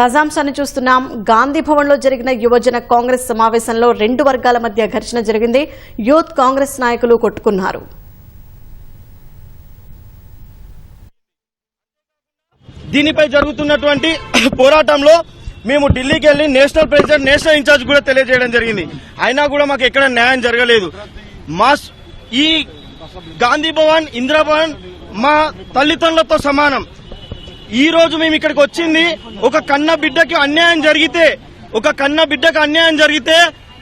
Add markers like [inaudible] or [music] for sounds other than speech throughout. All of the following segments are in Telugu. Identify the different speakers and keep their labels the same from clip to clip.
Speaker 1: తాజాంశాన్ని చూస్తున్నాం. గాంధీ భవన్లో జరిగిన యువజన కాంగ్రెస్ సమావేశంలో రెండు వర్గాల మధ్య ఘర్షణ జరిగింది. యూత్ కాంగ్రెస్ నాయకులు కొట్టుకున్నారు.
Speaker 2: దీనిపై జరుగుతున్నటువంటి పోరాటంలో మేము ఢిల్లీకి వెళ్ళి నేషనల్ ప్రెసిడెంట్ నేషనల్ ఇన్ఛార్జ్ కూడా తెలియజేయడం జరిగింది. అయినా కూడా మాకు ఎక్కడ న్యాయం జరగలేదు. మా ఈ గాంధీ భవన్ ఇందిరా భవన్ మా తల్లిదండ్రులతో సమానం. ఈ రోజు మేము ఇక్కడికి వచ్చింది. ఒక కన్న బిడ్డకి అన్యాయం జరిగితే ఒక కన్న బిడ్డకు అన్యాయం జరిగితే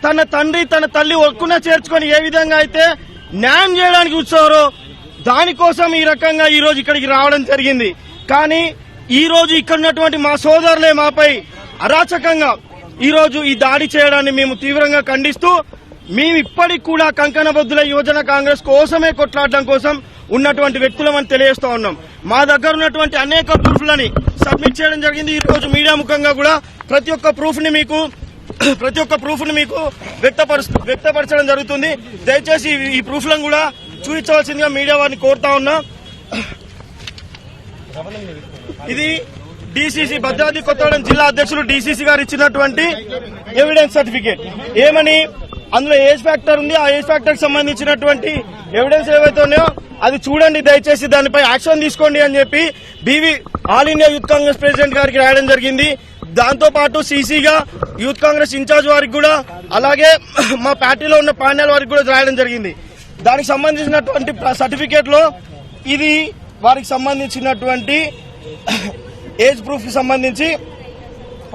Speaker 2: తన తండ్రి తన తల్లి ఒక్కున చేర్చుకొని ఏ విధంగా అయితే న్యాయం చేయడానికి వచ్చారో దానికోసం ఈ రకంగా ఈ రోజు ఇక్కడికి రావడం జరిగింది. కానీ ఈ రోజు ఇక్కడ ఉన్నటువంటి మా సోదరులే మాపై అరాచకంగా ఈ రోజు ఈ దాడి చేయడాన్ని మేము తీవ్రంగా ఖండిస్తూ మేము ఇప్పటికి కూడా కంకణబద్దుల యువజన కాంగ్రెస్ కోసమే కొట్లాడడం కోసం ఉన్నటువంటి వ్యక్తులమని తెలియజేస్తా ఉన్నాం. మా దగ్గర ఉన్నటువంటి అనేక ప్రూఫ్లని సబ్మిట్ చేయడం జరిగింది. ఈ రోజు మీడియా ముఖంగా కూడా ప్రతి ఒక్క ప్రూఫ్ని మీకు [clears throat] ప్రతి ఒక్క ప్రూఫ్ని మీకు వ్యక్తపరుస్తూ వ్యక్తపరచడం జరుగుతుంది. దయచేసి ఈ- ఈ ప్రూఫ్లను కూడా చూపించవలసిందిగా మీడియా వారిని కోరుతా ఉన్నా. ఇది డిసిసి భద్రాద్రి కొత్తగూడెం జిల్లా అధ్యక్షులు డిసిసి గారు ఇచ్చినటువంటి ఎవిడెన్స్ సర్టిఫికేట్. ఏమని అందులో ఏజ్ ఫ్యాక్టర్ ఉంది. ఆ ఏజ్ ఫ్యాక్టర్ సంబంధించినటువంటి ఎవిడెన్స్ ఏవైతే ఉన్నాయో అది చూడండి దయచేసి దానిపై యాక్షన్ తీసుకోండి అని చెప్పి B V all India youth Congress president గారికి రాయడం జరిగింది. దాంతో పాటు సీసీగా యూత్ కాంగ్రెస్ ఇన్ఛార్జ్ వారికి కూడా అలాగే మా పార్టీలో ఉన్న పాండ్యాల వారికి కూడా రాయడం జరిగింది. దానికి సంబంధించినటువంటి సర్టిఫికేట్లో ఇది వారికి సంబంధించినటువంటి ఏజ్ ప్రూఫ్కి సంబంధించి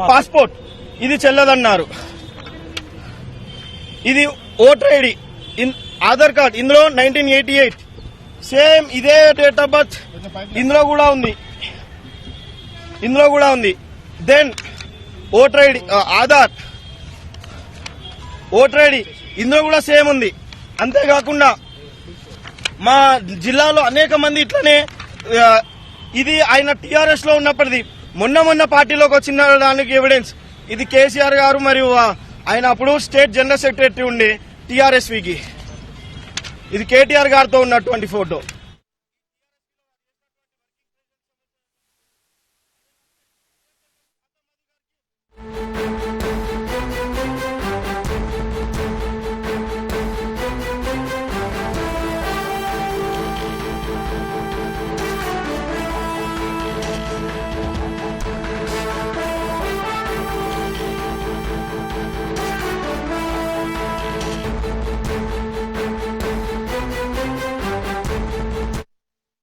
Speaker 2: పాస్పోర్ట్ ఇది చెల్లదన్నారు. ఇది ఓటర్ ఐడి. ఇన్- ఆధార్ కార్డ్. ఇందులో నైన్టీన్ ఎయిటీ ఎయిట్. సేమ్ ఇదే డేట్ ఆఫ్ బర్త్. ఇందులో కూడా ఉంది. ఇందులో కూడా ఉంది. Then voter ID Aadhaar. Voter ID. ఇందులో కూడా సేమ్ ఉంది. అంతేకాకుండా మా జిల్లాలో అనేక మంది ఇట్లనే ఇది ఆయన టీఆర్ఎస్లో ఉన్నప్పటిది. మొన్న మొన్న పార్టీలోకి వచ్చిన దానికి ఎవిడెన్స్ ఇది కేసీఆర్ గారు మరియు ఆయన అప్పుడు స్టేట్ జనరల్ సెక్రటరీ ఉండే టీఆర్ఎస్వికి. ఇది కేటీఆర్ గారితో ఉన్నటువంటి ఫోటో.